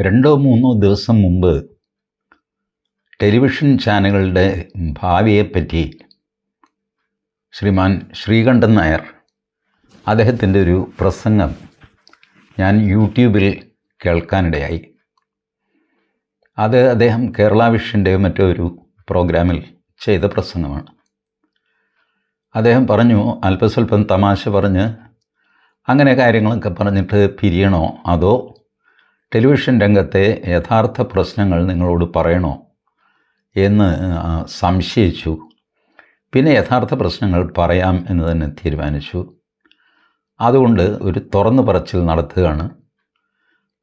രണ്ടോ മൂന്നോ ദിവസം മുമ്പ് ടെലിവിഷൻ ചാനലുകളുടെ ഭാവിയെപ്പറ്റി ശ്രീമാൻ ശ്രീകണ്ഠൻ നായർ അദ്ദേഹത്തിന്റെ ഒരു പ്രസംഗം ഞാൻ യൂട്യൂബിൽ കേൾക്കാനിടയായി. അത് അദ്ദേഹം കേരള വിഷന്റെ മറ്റോ ഒരു പ്രോഗ്രാമിൽ ചെയ്ത പ്രസംഗമാണ്. അദ്ദേഹം പറഞ്ഞു അല്പസ്വല്പം തമാശ പറഞ്ഞ് അങ്ങനെ കാര്യങ്ങളൊക്കെ പറഞ്ഞിട്ട് പിരിയണോ അതോ ടെലിവിഷൻ രംഗത്തെ യഥാർത്ഥ പ്രശ്നങ്ങൾ നിങ്ങളോട് പറയണോ എന്ന് സംശയിച്ചു. പിന്നെ യഥാർത്ഥ പ്രശ്നങ്ങൾ പറയാം എന്ന് തന്നെ തീരുമാനിച്ചു. അതുകൊണ്ട് ഒരു തുറന്നു പറച്ചിൽ നടത്തുകയാണ്.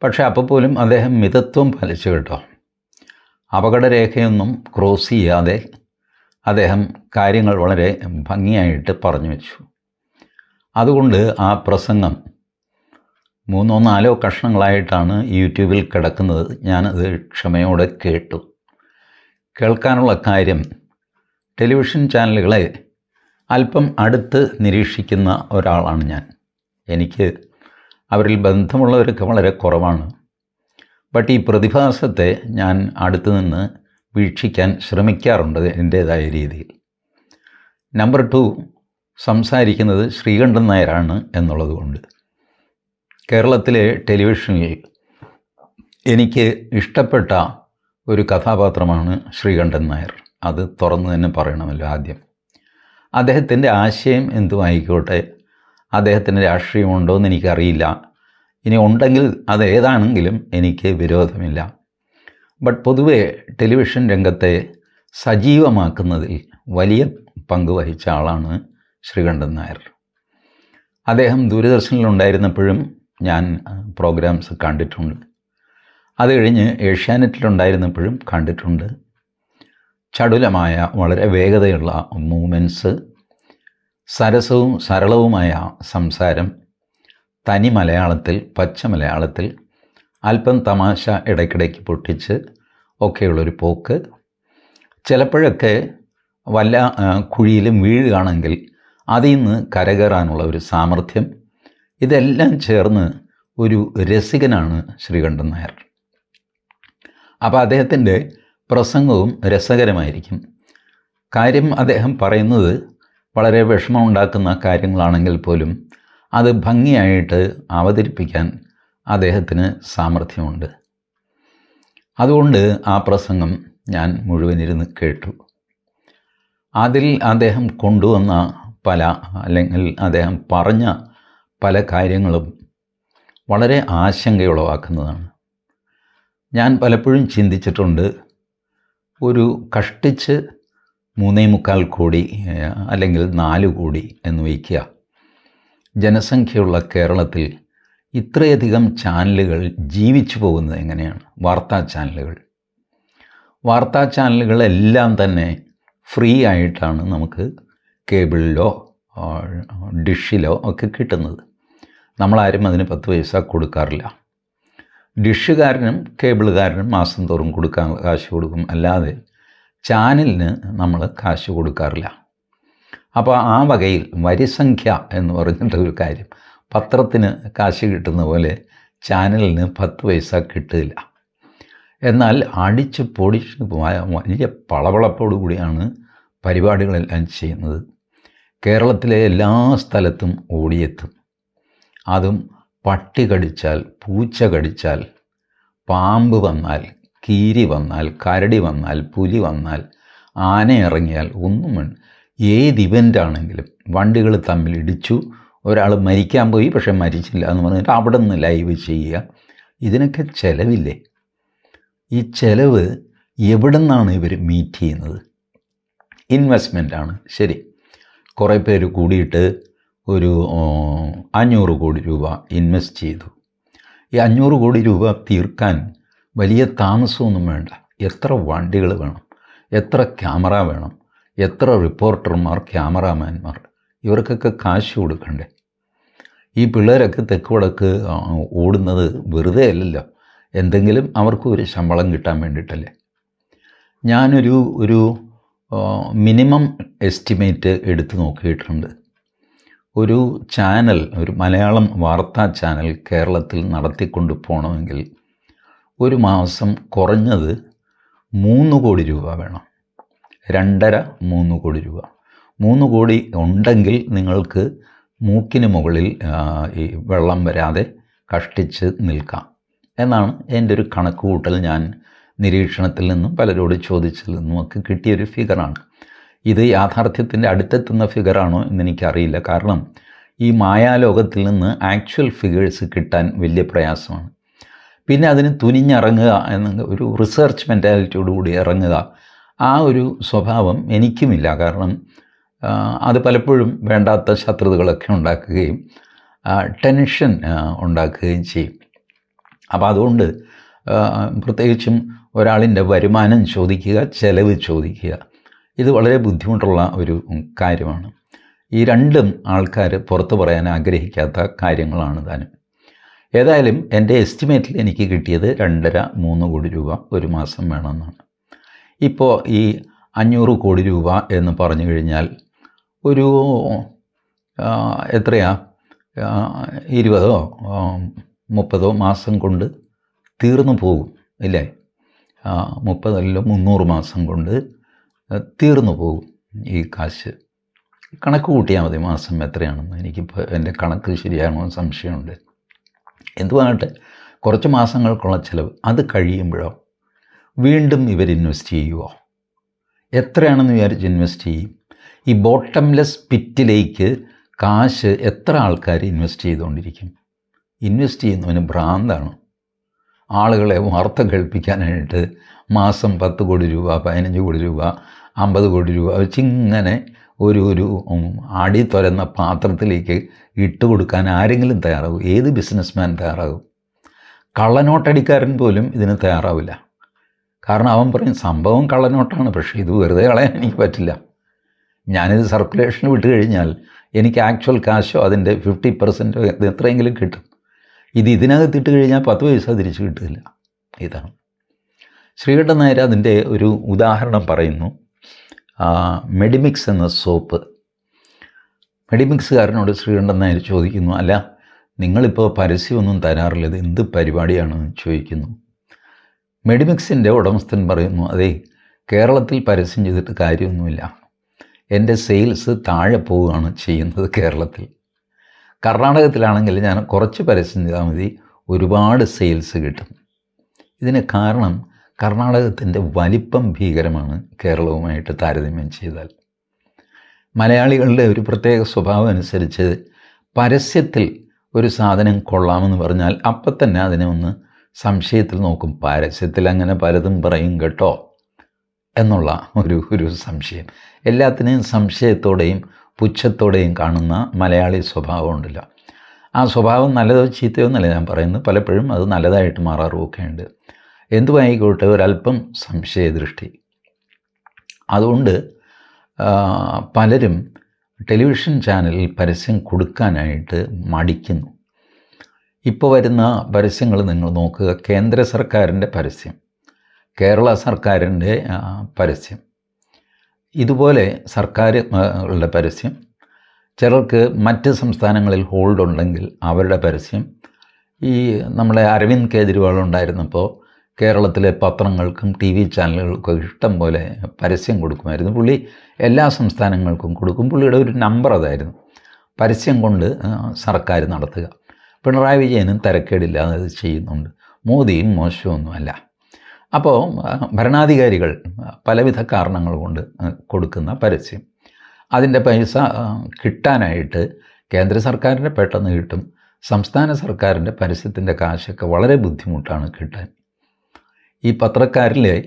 പക്ഷേ അപ്പോൾ പോലും അദ്ദേഹം മിതത്വം പാലിച്ചു കേട്ടോ. അപകടരേഖയൊന്നും ക്രോസ് ചെയ്യാതെ അദ്ദേഹം കാര്യങ്ങൾ വളരെ ഭംഗിയായിട്ട് പറഞ്ഞു വെച്ചു. അതുകൊണ്ട് ആ പ്രസംഗം മൂന്നോ നാലോ കഷ്ണങ്ങളായിട്ടാണ് യൂട്യൂബിൽ കിടക്കുന്നത്. ഞാനത് ക്ഷമയോടെ കേട്ടു. കേൾക്കാനുള്ള കാര്യം ടെലിവിഷൻ ചാനലുകളെ അല്പം അടുത്ത് നിരീക്ഷിക്കുന്ന ഒരാളാണ് ഞാൻ. എനിക്ക് അവരിൽ ബന്ധമുള്ളവരൊക്കെ വളരെ കുറവാണ്. ബട്ട് ഈ പ്രതിഭാസത്തെ ഞാൻ അടുത്ത് നിന്ന് വീക്ഷിക്കാൻ ശ്രമിക്കാറുണ്ട് എന്റേതായ രീതിയിൽ. നമ്പർ ടു സംസാരിക്കുന്നത് ശ്രീകണ്ഠൻ നായരാണ് എന്നുള്ളതുകൊണ്ട്. കേരളത്തിലെ ടെലിവിഷനിൽ എനിക്ക് ഇഷ്ടപ്പെട്ട ഒരു കഥാപാത്രമാണ് ശ്രീകണ്ഠൻ നായർ. അത് തുറന്നു തന്നെ പറയണമല്ലോ ആദ്യം. അദ്ദേഹത്തിന്റെ ആശയം എന്തുമായിക്കോട്ടെ? അദ്ദേഹത്തിന്റെ രാഷ്ട്രീയമുണ്ടോ എന്ന് എനിക്കറിയില്ല. ഇനി ഉണ്ടെങ്കിൽ അത് ഏതാണെങ്കിലും എനിക്ക് വിരോധമില്ല. ബട്ട് പൊതുവെ ടെലിവിഷൻ രംഗത്തെ സജീവമാക്കുന്നതിൽ വലിയ പങ്ക് വഹിച്ച ആളാണ് ശ്രീകണ്ഠൻ നായർ. അദ്ദേഹം ദൂരദർശനിലുണ്ടായിരുന്നപ്പോഴും ഞാൻ പ്രോഗ്രാംസ് കണ്ടിട്ടുണ്ട്. അത് കഴിഞ്ഞ് ഏഷ്യാനെറ്റിലുണ്ടായിരുന്നപ്പോഴും കണ്ടിട്ടുണ്ട്. ചടുലമായ വളരെ വേഗതയുള്ള മൂമെന്റ്സ് സരസവും സരളവുമായ സംസാരം തനി മലയാളത്തിൽ പച്ച മലയാളത്തിൽ അല്പം തമാശ ഇടയ്ക്കിടയ്ക്ക് പൊട്ടിച്ച് ഒക്കെയുള്ളൊരു പോക്ക്. ചിലപ്പോഴൊക്കെ വല്ല കുഴിയിലും വീഴുകയാണെങ്കിൽ അതിൽ നിന്ന് കരകയറാനുള്ള ഒരു സാമർഥ്യം ഇതെല്ലാം ചേർന്ന് ഒരു രസികനാണ് ശ്രീകണ്ഠൻ നായർ. അപ്പോൾ അദ്ദേഹത്തിന്റെ പ്രസംഗവും രസകരമായിരിക്കും. കാര്യം അദ്ദേഹം പറയുന്നത് വളരെ വിഷമമുണ്ടാക്കുന്ന കാര്യങ്ങളാണെങ്കിൽ പോലും അത് ഭംഗിയായിട്ട് അവതരിപ്പിക്കാൻ അദ്ദേഹത്തിന് സാമർഥ്യമുണ്ട്. അതുകൊണ്ട് ആ പ്രസംഗം ഞാൻ മുഴുവനിരുന്ന് കേട്ടു. അതിൽ അദ്ദേഹം കൊണ്ടുവന്ന പല അല്ലെങ്കിൽ അദ്ദേഹം പറഞ്ഞ പല കാര്യങ്ങളും വളരെ ആശങ്കയുളവാക്കുന്നതാണ്. ഞാൻ പലപ്പോഴും ചിന്തിച്ചിട്ടുണ്ട് ഒരു കഷ്ടിച്ച് മൂന്നേ മുക്കാൽ കോടി അല്ലെങ്കിൽ നാല് കോടി എന്ന് വയ്ക്കുക. ജനസംഖ്യയുള്ള കേരളത്തിൽ ഇത്രയധികം ചാനലുകൾ ജീവിച്ചു പോകുന്നത് എങ്ങനെയാണ്? വാർത്താ ചാനലുകൾ. വാർത്താ ചാനലുകളെല്ലാം തന്നെ ഫ്രീ ആയിട്ടാണ് നമുക്ക് കേബിളിലോ ഡിഷിലോ ഒക്കെ കിട്ടുന്നത്. നമ്മളാരും അതിന് പത്ത് പൈസ കൊടുക്കാറില്ല. ഡിഷുകാരനും കേബിളുകാരനും മാസം തോറും കൊടുക്കാൻ കാശ് കൊടുക്കും. അല്ലാതെ ചാനലിന് നമ്മൾ കാശ് കൊടുക്കാറില്ല. അപ്പോൾ ആ വകയിൽ വരിസംഖ്യ എന്ന് പറഞ്ഞിട്ട് ഒരു കാര്യം. പത്രത്തിന് കാശ് കിട്ടുന്ന പോലെ ചാനലിന് പത്ത് പൈസ കിട്ടില്ല. എന്നാൽ അടിച്ച് പൊടിച്ച് വലിയ പളവളപ്പോടു കൂടിയാണ് പരിപാടികളെല്ലാം ചെയ്യുന്നത്. കേരളത്തിലെ എല്ലാ സ്ഥലത്തും ഓടിയെത്തും. അതും പട്ടി കടിച്ചാൽ പൂച്ച കടിച്ചാൽ പാമ്പ് വന്നാൽ കീരി വന്നാൽ കരടി വന്നാൽ പുലി വന്നാൽ ആന ഇറങ്ങിയാൽ ഒന്നും ഏത് ഇവന്റ് ആണെങ്കിലും വണ്ടികൾ തമ്മിൽ ഇടിച്ചു ഒരാൾ മരിക്കാൻ പോയി പക്ഷെ മരിച്ചില്ല എന്ന് പറഞ്ഞിട്ട് അവിടെ നിന്ന് ലൈവ് ചെയ്യുക. ഇതിനൊക്കെ ചിലവില്ലേ? ഈ ചിലവ് എവിടെ നിന്നാണ് ഇവർ മീറ്റ് ചെയ്യുന്നത്? ഇൻവെസ്റ്റ്മെന്റാണ് ശരി. കുറേ പേര് കൂടിയിട്ട് ഒരു അഞ്ഞൂറ് കോടി രൂപ ഇൻവെസ്റ്റ് ചെയ്തു. ഈ അഞ്ഞൂറ് കോടി രൂപ തീർക്കാൻ വലിയ താമസമൊന്നും വേണ്ട. എത്ര വണ്ടികൾ വേണം? എത്ര ക്യാമറ വേണം? എത്ര റിപ്പോർട്ടർമാർ ക്യാമറാമാൻമാർ? ഇവർക്കൊക്കെ കാശ് കൊടുക്കണ്ടേ? ഈ പിള്ളേരൊക്കെ തെക്ക് വടക്ക് ഓടുന്നത് വെറുതെ അല്ലല്ലോ. എന്തെങ്കിലും അവർക്ക് ഒരു ശമ്പളം കിട്ടാൻ വേണ്ടിയിട്ടല്ലേ ഞാനൊരു ഒരു മിനിമം എസ്റ്റിമേറ്റ് എടുത്തു നോക്കിയിട്ടുണ്ട്. ഒരു ചാനൽ ഒരു മലയാളം വാർത്താ ചാനൽ കേരളത്തിൽ നടത്തിക്കൊണ്ട് പോകണമെങ്കിൽ ഒരു മാസം കുറഞ്ഞത് മൂന്ന് കോടി രൂപ വേണം. രണ്ടര മൂന്ന് കോടി രൂപ. മൂന്ന് കോടി ഉണ്ടെങ്കിൽ നിങ്ങൾക്ക് മൂക്കിന് മുകളിൽ ഈ വെള്ളം വരാതെ കഷ്ടിച്ച് നിൽക്കാം. എന്നാണ് എന്റെ ഒരു കണക്ക് കൂട്ടൽ ഞാൻ നിരീക്ഷണത്തിൽ നിന്നും പലരോട് ചോദിച്ചതിൽ നിന്നും ഒക്കെ കിട്ടിയൊരു ഫിഗറാണ് ഇത് യാഥാർത്ഥ്യത്തിന്റെ അടുത്തെത്തുന്ന ഫിഗറാണോ എന്ന് എനിക്കറിയില്ല. കാരണം ഈ മായാലോകത്തിൽ നിന്ന് ആക്ച്വൽ ഫിഗേഴ്സ് കിട്ടാൻ വലിയ പ്രയാസമാണ്. പിന്നെ അതിന് തുനിഞ്ഞിറങ്ങുക എന്ന ഒരു റിസർച്ച് മെന്റാലിറ്റിയോടുകൂടി ഇറങ്ങുക ആ ഒരു സ്വഭാവം എനിക്കുമില്ല. കാരണം അത് പലപ്പോഴും വേണ്ടാത്ത ശത്രുതകളൊക്കെ ഉണ്ടാക്കുകയും ടെൻഷൻ ഉണ്ടാക്കുകയും ചെയ്യും. അപ്പോൾ അതുകൊണ്ട് പ്രത്യേകിച്ചും ഒരാളിന്റെ വരുമാനം ചോദിക്കുക ചെലവ് ചോദിക്കുക ഇത് വളരെ ബുദ്ധിമുട്ടുള്ള ഒരു കാര്യമാണ്. ഈ രണ്ടും ആൾക്കാർ പുറത്തു പറയാൻ ആഗ്രഹിക്കാത്ത കാര്യങ്ങളാണ് താനും. ഏതായാലും എന്റെ എസ്റ്റിമേറ്റിൽ എനിക്ക് കിട്ടിയത് രണ്ടര മൂന്ന് കോടി രൂപ ഒരു മാസം വേണമെന്നാണ്. ഇപ്പോൾ ഈ അഞ്ഞൂറ് കോടി രൂപ എന്ന് പറഞ്ഞു കഴിഞ്ഞാൽ ഒരു എത്രയാ? ഇരുപതോ മുപ്പതോ മാസം കൊണ്ട് തീർന്നു പോകും ഇല്ലേ? മുപ്പതല്ല മുന്നൂറ് മാസം കൊണ്ട് തീർന്നു പോകും ഈ കാശ്. കണക്ക് കൂട്ടിയാൽ മതി മാസം എത്രയാണെന്ന്. എനിക്കിപ്പോൾ എന്റെ കണക്ക് ശരിയാണോ സംശയമുണ്ട്. എന്തുവാകട്ടെ കുറച്ച് മാസങ്ങൾക്കുള്ള ചിലവ്. അത് കഴിയുമ്പോഴോ? വീണ്ടും ഇവർ ഇൻവെസ്റ്റ് ചെയ്യുമോ എത്രയാണെന്ന് വിചാരിച്ച് ഇൻവെസ്റ്റ് ചെയ്യും? ഈ ബോട്ടംലെസ് പിറ്റിലേക്ക് കാശ് എത്ര ആൾക്കാർ ഇൻവെസ്റ്റ് ചെയ്തുകൊണ്ടിരിക്കും? ഇൻവെസ്റ്റ് ചെയ്യുന്നവന് ഭ്രാന്താണ്. ആളുകളെ വാർത്ത കേൾപ്പിക്കാനായിട്ട് മാസം പത്ത് കോടി രൂപ പതിനഞ്ച് കോടി രൂപ അമ്പത് കോടി രൂപ വെച്ചിങ്ങനെ ഒരു ഒരു ആടി തുരന്ന പാത്രത്തിലേക്ക് ഇട്ട് കൊടുക്കാൻ ആരെങ്കിലും തയ്യാറാവും ഏത് ബിസിനസ്മാൻ തയ്യാറാകും? കള്ളനോട്ടടിക്കാരൻ പോലും ഇതിന് തയ്യാറാവില്ല. കാരണം അവൻ പറയും സംഭവം കള്ളനോട്ടാണ് പക്ഷേ ഇത് വെറുതെ കളയാൻ എനിക്ക് പറ്റില്ല. ഞാനിത് സർക്കുലേഷന് വിട്ട് കഴിഞ്ഞാൽ എനിക്ക് ആക്ച്വൽ കാശോ അതിന്റെ ഫിഫ്റ്റി പെർസെന്റോ എത്രയെങ്കിലും കിട്ടും. ഇത് ഇതിനകത്ത് ഇട്ട് കഴിഞ്ഞാൽ പത്ത് പൈസ തിരിച്ച് കിട്ടില്ല ഇതാണ്. ശ്രീകണ്ഠൻ നായർ അതിന്റെ ഒരു ഉദാഹരണം പറയുന്നു. മെഡിമിക്സ് എന്ന സോപ്പ്. മെഡിമിക്സുകാരനോട് ശ്രീകണ്ഠൻ നായർ ചോദിക്കുന്നു അല്ല നിങ്ങളിപ്പോൾ പരസ്യമൊന്നും തരാറില്ല ഇത് എന്ത് പരിപാടിയാണെന്ന് ചോദിക്കുന്നു. മെഡിമിക്സിന്റെ ഉടമസ്ഥൻ പറയുന്നു അതെ കേരളത്തിൽ പരസ്യം ചെയ്തിട്ട് കാര്യമൊന്നുമില്ല. എന്റെ സെയിൽസ് താഴെ പോവുകയാണ് ചെയ്യുന്നത് കേരളത്തിൽ. കർണാടകത്തിലാണെങ്കിൽ ഞാൻ കുറച്ച് പരസ്യം ചെയ്താൽ മതി ഒരുപാട് സെയിൽസ് കിട്ടും. ഇതിന് കാരണം കർണാടകത്തിന്റെ വലിപ്പം ഭീകരമാണ് കേരളവുമായിട്ട് താരതമ്യം ചെയ്താൽ. മലയാളികളുടെ ഒരു പ്രത്യേക സ്വഭാവം അനുസരിച്ച് പരസ്യത്തിൽ ഒരു സാധനം കൊള്ളാമെന്ന് പറഞ്ഞാൽ അപ്പം തന്നെ അതിനെ ഒന്ന് സംശയത്തിൽ നോക്കും. പരസ്യത്തിൽ അങ്ങനെ പലതും പറയും കേട്ടോ എന്നുള്ള ഒരു ഒരു സംശയം. എല്ലാത്തിനെയും സംശയത്തോടെയും പുച്ഛത്തോടെയും കാണുന്ന മലയാളി സ്വഭാവം ഉണ്ടല്ലോ ആ സ്വഭാവം നല്ലതോ ചീത്തയോ എന്നല്ല ഞാൻ പറയുന്നത്. പലപ്പോഴും അത് നല്ലതായിട്ട് മാറാറുമൊക്കെ ഉണ്ട് എന്തുമായിക്കോട്ടെ ഒരല്പം സംശയദൃഷ്ടി. അതുകൊണ്ട് പലരും ടെലിവിഷൻ ചാനലിൽ പരസ്യം കൊടുക്കാനായിട്ട് മടിക്കുന്നു. ഇപ്പോൾ വരുന്ന പരസ്യങ്ങൾ നിങ്ങൾ നോക്കുക കേന്ദ്ര സർക്കാരിന്റെ പരസ്യം കേരള സർക്കാരിന്റെ പരസ്യം. ഇതുപോലെ സർക്കാരുകളുടെ പരസ്യം ചിലർക്ക് മറ്റ് സംസ്ഥാനങ്ങളിൽ ഹോൾഡ് ഉണ്ടെങ്കിൽ അവരുടെ പരസ്യം. ഈ നമ്മുടെ അരവിന്ദ് കേജ്രിവാൾ ഉണ്ടായിരുന്നപ്പോൾ കേരളത്തിലെ പത്രങ്ങൾക്കും ടി വി ചാനലുകൾക്കും ഇഷ്ടം പോലെ പരസ്യം കൊടുക്കുമായിരുന്നു. പുള്ളി എല്ലാ സംസ്ഥാനങ്ങൾക്കും കൊടുക്കും. പുള്ളിയുടെ ഒരു നമ്പർ അതായിരുന്നു. പരസ്യം കൊണ്ട് സർക്കാർ നടത്തുക. പിണറായി വിജയനും തിരക്കേടില്ലാതെ അത് ചെയ്യുന്നുണ്ട്. മോദിയും മോശമൊന്നുമല്ല അപ്പോൾ ഭരണാധികാരികൾ പലവിധ കാരണങ്ങൾ കൊണ്ട് കൊടുക്കുന്ന പരസ്യം. അതിന്റെ പൈസ കിട്ടാനായിട്ട് കേന്ദ്ര സർക്കാരിന്റെ പെട്ടെന്ന് കിട്ടും. സംസ്ഥാന സർക്കാരിന്റെ പരസ്യത്തിന്റെ കാശൊക്കെ വളരെ ബുദ്ധിമുട്ടാണ് കിട്ടാൻ. ഈ പത്രക്കാരിലെ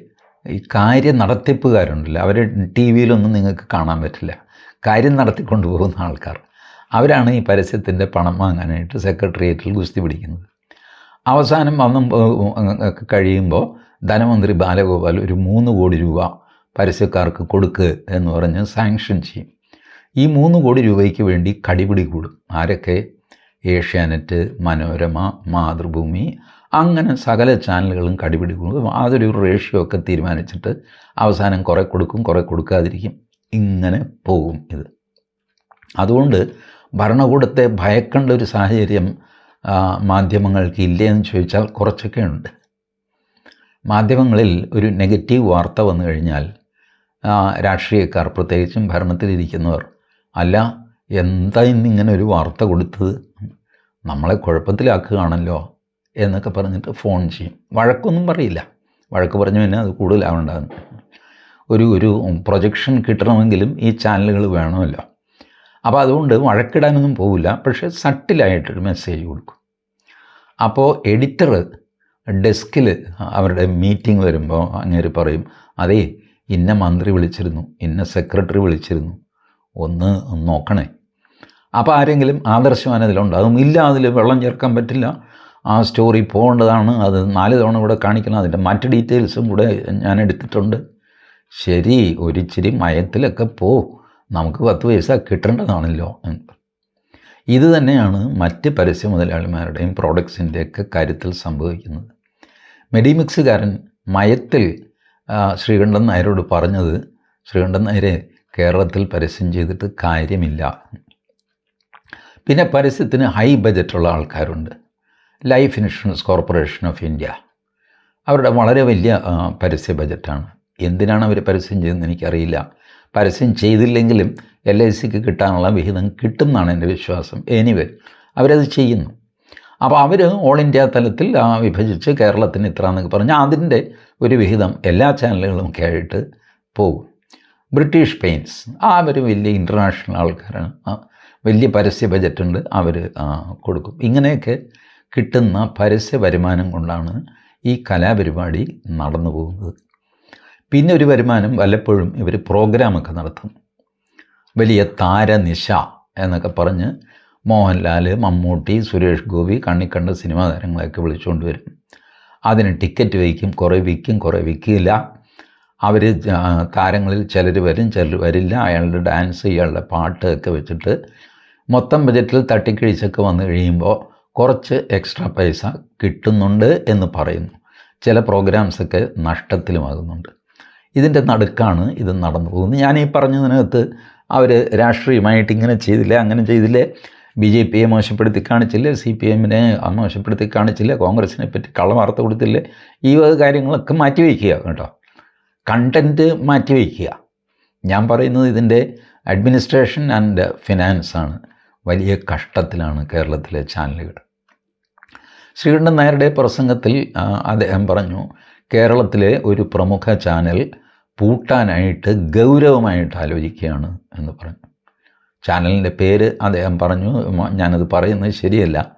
ഈ കാര്യം നടത്തിപ്പുകാരുണ്ടല്ലോ. അവരെ ടി വിയിലൊന്നും നിങ്ങൾക്ക് കാണാൻ പറ്റില്ല. കാര്യം നടത്തിക്കൊണ്ട് പോകുന്ന ആൾക്കാർ. അവരാണ് ഈ പരസ്യത്തിന്റെ പണം വാങ്ങാനായിട്ട് സെക്രട്ടേറിയറ്റിൽ ഗുസ്തി പിടിക്കുന്നത്. അവസാനം വന്നും കഴിയുമ്പോൾ ധനമന്ത്രി ബാലഗോപാൽ ഒരു മൂന്ന് കോടി രൂപ പരസ്യക്കാർക്ക് കൊടുക്ക് എന്ന് പറഞ്ഞ് സാങ്ഷൻ ചെയ്യും. ഈ മൂന്ന് കോടി രൂപയ്ക്ക് വേണ്ടി കടിപിടി കൂടും. ആരൊക്കെ? ഏഷ്യാനെറ്റ് മനോരമ മാതൃഭൂമി അങ്ങനെ സകല ചാനലുകളും കടിപിടി കൊടുക്കും അതൊരു റേഷ്യോ ഒക്കെ തീരുമാനിച്ചിട്ട് അവസാനം കുറേ കൊടുക്കും കുറേ കൊടുക്കാതിരിക്കും. ഇങ്ങനെ പോകും ഇത്. അതുകൊണ്ട് ഭരണകൂടത്തെ ഭയക്കേണ്ട ഒരു സാഹചര്യം മാധ്യമങ്ങൾക്ക് ഇല്ലേ എന്ന് ചോദിച്ചാൽ കുറച്ചൊക്കെ ഉണ്ട്. മാധ്യമങ്ങളിൽ ഒരു നെഗറ്റീവ് വാർത്ത വന്നു കഴിഞ്ഞാൽ രാഷ്ട്രീയക്കാർ പ്രത്യേകിച്ചും ഭരണത്തിലിരിക്കുന്നവർ അല്ല എന്താ ഇന്നിങ്ങനെ ഒരു വാർത്ത കൊടുത്തത്? നമ്മളെ കുഴപ്പത്തിലാക്കുകയാണല്ലോ. എന്നൊക്കെ പറഞ്ഞിട്ട് ഫോൺ ചെയ്യും. വഴക്കൊന്നും പറയില്ല. വഴക്ക് പറഞ്ഞു പിന്നെ അത് കൂടുതലാവണ്ടെന്ന് ഒരു ഒരു പ്രൊജക്ഷൻ കിട്ടണമെങ്കിലും ഈ ചാനലുകൾ വേണമല്ലോ. അപ്പോൾ അതുകൊണ്ട് വഴക്കിടാനൊന്നും പോവില്ല. പക്ഷേ സട്ടിലായിട്ടൊരു മെസ്സേജ് കൊടുക്കും. അപ്പോൾ എഡിറ്റർ ഡെസ്കിൽ അവരുടെ മീറ്റിംഗ് വരുമ്പോൾ അങ്ങേര് പറയും അതേ ഇന്ന മന്ത്രി വിളിച്ചിരുന്നു ഇന്ന സെക്രട്ടറി വിളിച്ചിരുന്നു. ഒന്ന് നോക്കണേ. അപ്പോൾ ആരെങ്കിലും ആദർശവാൻ അതിലുണ്ടാകും ഇല്ല അതിൽ വെള്ളം ചേർക്കാൻ പറ്റില്ല. ആ സ്റ്റോറി പോകേണ്ടതാണ്. അത് നാല് തവണ ഇവിടെ കാണിക്കണം. അതിന്റെ മറ്റ് ഡീറ്റെയിൽസും കൂടെ ഞാൻ എടുത്തിട്ടുണ്ട്. ശരി ഒരിച്ചിരി മയത്തിലൊക്കെ പോ. നമുക്ക് പത്ത് പൈസ കിട്ടേണ്ടതാണല്ലോ ഇത് തന്നെയാണ് മറ്റ് പരസ്യ മുതലാളിമാരുടെയും പ്രോഡക്ട്സിന്റെയൊക്കെ കാര്യത്തിൽ സംഭവിക്കുന്നത്. മെഡിമിക്സുകാരൻ മയത്തിൽ ശ്രീകണ്ഠൻ നായരോട് പറഞ്ഞത് ശ്രീകണ്ഠൻ നായരെ കേരളത്തിൽ പരസ്യം ചെയ്തിട്ട് കാര്യമില്ല. പിന്നെ പരസ്യത്തിന് ഹൈ ബജറ്റുള്ള ആൾക്കാരുണ്ട്. Life insurance corporation of India. അവരുടെ വളരെ വലിയ പരസ്യ ബജറ്റാണ്. എന്തിനാണ് അവർ പരസ്യം ചെയ്യുന്നത് എനിക്കറിയില്ല. പരസ്യം ചെയ്തില്ലെങ്കിലും എൽ ഐ സിക്ക് കിട്ടാനുള്ള വിഹിതം കിട്ടും എന്റെ വിശ്വാസം. എനിവേ അവരത് ചെയ്യുന്നു. അപ്പോൾ അവർ ഓൾ ഇന്ത്യ തലത്തിൽ വിഭജിച്ച് കേരളത്തിന് ഇത്ര എന്നൊക്കെ പറഞ്ഞാൽ അതിന്റെ ഒരു വിഹിതം എല്ലാ ചാനലുകളും ഒക്കെ ആയിട്ട് പോകും. ബ്രിട്ടീഷ് പെയിൻസ് ആ അവർ വലിയ ഇന്റർനാഷണൽ ആൾക്കാരാണ്. വലിയ പരസ്യ ബജറ്റുണ്ട് അവർ കൊടുക്കും. ഇങ്ങനെയൊക്കെ കിട്ടുന്ന പരസ്യ വരുമാനം കൊണ്ടാണ് ഈ കലാപരിപാടി നടന്നു പോകുന്നത്. പിന്നെ ഒരു വരുമാനം വല്ലപ്പോഴും ഇവർ പ്രോഗ്രാമൊക്കെ നടത്തും. വലിയ താരനിശ എന്നൊക്കെ പറഞ്ഞ് മോഹൻലാൽ മമ്മൂട്ടി സുരേഷ് ഗോപി കണ്ണിക്കണ്ട സിനിമാ താരങ്ങളെയൊക്കെ വിളിച്ചുകൊണ്ട് വരും. അതിന് ടിക്കറ്റ് വയ്ക്കും കുറേ വിൽക്കും കുറേ വിൽക്കില്ല. അവർ താരങ്ങളിൽ ചിലർ വരും ചിലർ വരില്ല. അയാളുടെ ഡാൻസ് ഇയാളുടെ പാട്ട് ഒക്കെ വെച്ചിട്ട് മൊത്തം ബജറ്റിൽ തട്ടിക്കിഴിച്ചൊക്കെ വന്നു കഴിയുമ്പോൾ കുറച്ച് എക്സ്ട്രാ പൈസ കിട്ടുന്നുണ്ട് എന്ന് പറയുന്നു. ചില പ്രോഗ്രാംസൊക്കെ നഷ്ടത്തിലുമാകുന്നുണ്ട്. ഇതിന്റെ നടുക്കാണ് ഇത് നടന്നു പോകുന്നത്. ഞാൻ ഈ പറഞ്ഞതിനകത്ത് അവർ രാഷ്ട്രീയമായിട്ട് ഇങ്ങനെ ചെയ്തില്ല അങ്ങനെ ചെയ്തില്ലേ? ബി ജെ പിയെ മോശപ്പെടുത്തി കാണിച്ചില്ല? സി പി എമ്മിനെ മോശപ്പെടുത്തി കാണിച്ചില്ലേ? കോൺഗ്രസിനെ പറ്റി കള്ളവാർത്ത കൊടുത്തില്ലേ? ഈ വക കാര്യങ്ങളൊക്കെ മാറ്റി വയ്ക്കുക കേട്ടോ. കണ്ടന്റ് മാറ്റി വയ്ക്കുക. ഞാൻ പറയുന്നത് ഇതിന്റെ അഡ്മിനിസ്ട്രേഷൻ ആൻഡ് ഫിനാൻസാണ് വലിയ കഷ്ടത്തിലാണ് കേരളത്തിലെ ചാനലുകൾ ശ്രീകണ്ഠൻ നായരുടെ പ്രസംഗത്തിൽ അദ്ദേഹം പറഞ്ഞു കേരളത്തിലെ ഒരു പ്രമുഖ ചാനൽ പൂട്ടാനായിട്ട് ഗൗരവമായിട്ട് ആലോചിക്കുകയാണ് എന്ന് പറഞ്ഞു. ചാനലിന്റെ പേര് അദ്ദേഹം പറഞ്ഞു ഞാനത് പറയുന്നത് ശരിയല്ല.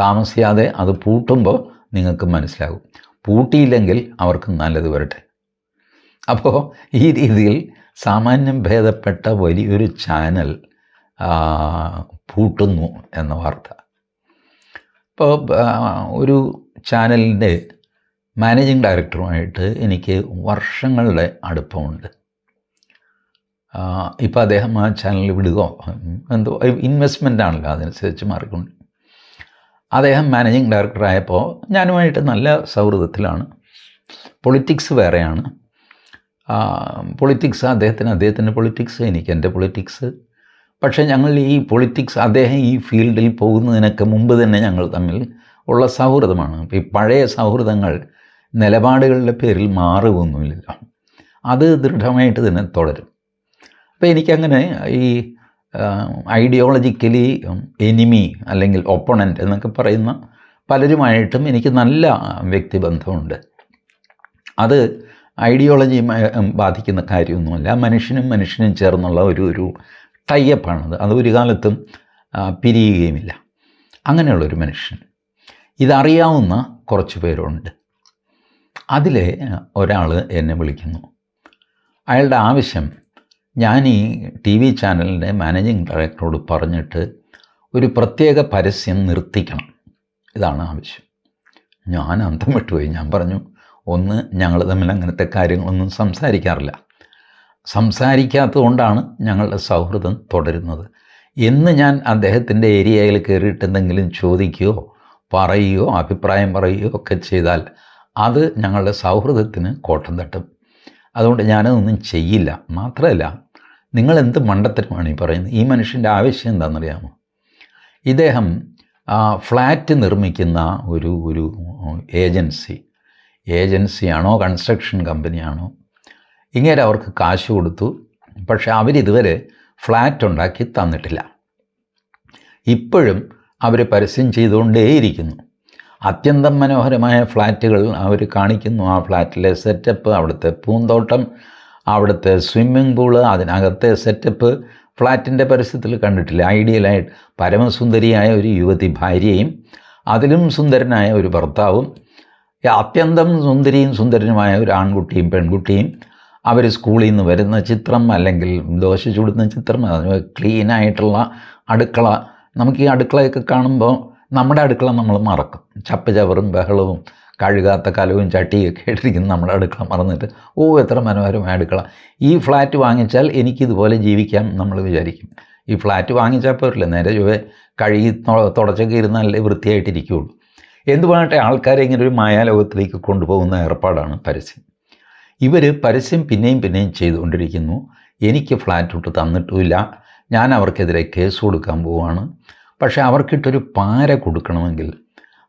താമസിയാതെ അത് പൂട്ടുമ്പോൾ നിങ്ങൾക്ക് മനസ്സിലാകും. പൂട്ടിയില്ലെങ്കിൽ അവർക്ക് നല്ലത് വരട്ടെ. അപ്പോൾ ഈ രീതിയിൽ സാമാന്യം ഭേദപ്പെട്ട വലിയൊരു ചാനൽ പൂട്ടുന്നു എന്ന വാർത്ത. ഇപ്പോൾ ഒരു ചാനലിന്റെ മാനേജിങ് ഡയറക്ടറുമായിട്ട് എനിക്ക് വർഷങ്ങളുടെ അടുപ്പമുണ്ട്. ഇപ്പോൾ അദ്ദേഹം ആ ചാനൽ വിടുകയോ എന്തോ ഇൻവെസ്റ്റ്മെന്റ് ആണല്ലോ അതനുസരിച്ച് മാറിക്കൊണ്ട്. അദ്ദേഹം മാനേജിങ് ഡയറക്ടറായപ്പോൾ ഞാനുമായിട്ട് നല്ല സൗഹൃദത്തിലാണ്. പൊളിറ്റിക്സ് വേറെയാണ്. പൊളിറ്റിക്സ് അദ്ദേഹത്തിന് അദ്ദേഹത്തിന്റെ പൊളിറ്റിക്സ് എനിക്ക് എന്റെ പൊളിറ്റിക്സ് പക്ഷേ ഞങ്ങൾ ഈ പൊളിറ്റിക്സ് അദ്ദേഹം ഈ ഫീൽഡിൽ പോകുന്നതിനൊക്കെ മുമ്പ് തന്നെ ഞങ്ങൾ തമ്മിൽ ഉള്ള സൗഹൃദമാണ്. ഈ പഴയ സൗഹൃദങ്ങൾ നിലപാടുകളുടെ പേരിൽ മാറുകയൊന്നുമില്ലല്ലോ അത് ദൃഢമായിട്ട് തന്നെ തുടരും. അപ്പോൾ എനിക്കങ്ങനെ ഈ ഐഡിയോളജിക്കലി എനിമി അല്ലെങ്കിൽ ഒപ്പണന്റ് എന്നൊക്കെ പറയുന്ന പലരുമായിട്ടും എനിക്ക് നല്ല വ്യക്തിബന്ധമുണ്ട്. അത് ഐഡിയോളജി ബാധിക്കുന്ന കാര്യമൊന്നുമല്ല. മനുഷ്യനും മനുഷ്യനും ചേർന്നുള്ള ഒരു ഒരു ടൈപ്പാണത് അത് ഒരു കാലത്തും പിരിയുകയുമില്ല. അങ്ങനെയുള്ളൊരു മനുഷ്യൻ. ഇതറിയാവുന്ന കുറച്ച് പേരുണ്ട്. അതിലെ ഒരാൾ എന്നെ വിളിക്കുന്നു. അയാളുടെ ആവശ്യം ഞാൻ ഈ ടി വി ചാനലിന്റെ മാനേജിങ് ഡയറക്ടറോട് പറഞ്ഞിട്ട് ഒരു പ്രത്യേക പരസ്യം നിർത്തിക്കണം. ഇതാണ് ആവശ്യം. ഞാൻ അന്തം വിട്ടുപോയി. ഞാൻ പറഞ്ഞു ഒന്ന് ഞങ്ങൾ തമ്മിൽ അങ്ങനത്തെ കാര്യങ്ങളൊന്നും സംസാരിക്കാറില്ല. സംസാരിക്കാത്തത് കൊണ്ടാണ് ഞങ്ങളുടെ സൗഹൃദം തുടരുന്നത്. എന്ന് ഞാൻ അദ്ദേഹത്തിന്റെ ഏരിയയിൽ കയറിയിട്ട് എന്തെങ്കിലും ചോദിക്കുകയോ പറയുകയോ അഭിപ്രായം പറയുകയോ ഒക്കെ ചെയ്താൽ അത് ഞങ്ങളുടെ സൗഹൃദത്തിന് കോട്ടം തട്ടും. അതുകൊണ്ട് ഞാനതൊന്നും ചെയ്യില്ല. മാത്രമല്ല നിങ്ങൾ എന്ത് മണ്ടത്തരമാണ് ഈ പറയുന്നത്? ഈ മനുഷ്യന്റെ ആവശ്യം എന്താണെന്നറിയാമോ? ഇദ്ദേഹം ഫ്ലാറ്റ് നിർമ്മിക്കുന്ന ഒരു ഒരു ഏജൻസി. ഏജൻസിയാണോ കൺസ്ട്രക്ഷൻ കമ്പനിയാണോ? ഇങ്ങനെ അവർക്ക് കാശ് കൊടുത്തു. പക്ഷെ അവരിതുവരെ ഫ്ലാറ്റ് ഉണ്ടാക്കി തന്നിട്ടില്ല. ഇപ്പോഴും അവർ പരസ്യം ചെയ്തുകൊണ്ടേയിരിക്കുന്നു. അത്യന്തം മനോഹരമായ ഫ്ലാറ്റുകൾ അവർ കാണിക്കുന്നു. ആ ഫ്ലാറ്റിലെ സെറ്റപ്പ് അവിടുത്തെ പൂന്തോട്ടം അവിടുത്തെ സ്വിമ്മിംഗ് പൂൾ അതിനകത്തെ സെറ്റപ്പ് ഫ്ലാറ്റിന്റെ പരസ്യത്തിൽ കണ്ടിട്ടില്ല. ഐഡിയലായിട്ട് പരമസുന്ദരിയായ ഒരു യുവതി ഭാര്യയും അതിലും സുന്ദരനായ ഒരു ഭർത്താവും അത്യന്തം സുന്ദരിയും സുന്ദരനുമായ ഒരു ആൺകുട്ടിയും പെൺകുട്ടിയും അവർ സ്കൂളിൽ നിന്ന് വരുന്ന ചിത്രം അല്ലെങ്കിൽ ദോശ ചുടുന്ന ചിത്രം ക്ലീനായിട്ടുള്ള അടുക്കള. നമുക്ക് ഈ അടുക്കളയൊക്കെ കാണുമ്പോൾ നമ്മുടെ അടുക്കള നമ്മൾ മറക്കും. ചപ്പ് ചവറും ബഹളവും കഴുകാത്ത കലവും ചട്ടിയൊക്കെ ഇട്ടിരിക്കുന്ന നമ്മുടെ അടുക്കള മറന്നിട്ട് ഓ എത്ര മനോഹരമായ അടുക്കള. ഈ ഫ്ലാറ്റ് വാങ്ങിച്ചാൽ എനിക്കിതുപോലെ ജീവിക്കാം നമ്മൾ വിചാരിക്കും. ഈ ഫ്ലാറ്റ് വാങ്ങിച്ചാൽ പോരില്ല നേരെ ചൊവ്വേ കഴുകി തുടച്ചൊക്കെ ഇരുന്നാലേ വൃത്തിയായിട്ടിരിക്കുകയുള്ളൂ എന്തുവാട്ടെ ആൾക്കാരെ ഇങ്ങനെ ഒരു മായാലോകത്തിലേക്ക് കൊണ്ടുപോകുന്ന ഏർപ്പാടാണ് പരസ്യം. ഇവർ പരസ്യം പിന്നെയും പിന്നെയും ചെയ്തുകൊണ്ടിരിക്കുന്നു. എനിക്ക് ഫ്ലാറ്റ് ഇട്ട് തന്നിട്ടുമില്ല. ഞാൻ അവർക്കെതിരെ കേസ് കൊടുക്കാൻ പോവുകയാണ് പക്ഷേ അവർക്കിട്ടൊരു പാര കൊടുക്കണമെങ്കിൽ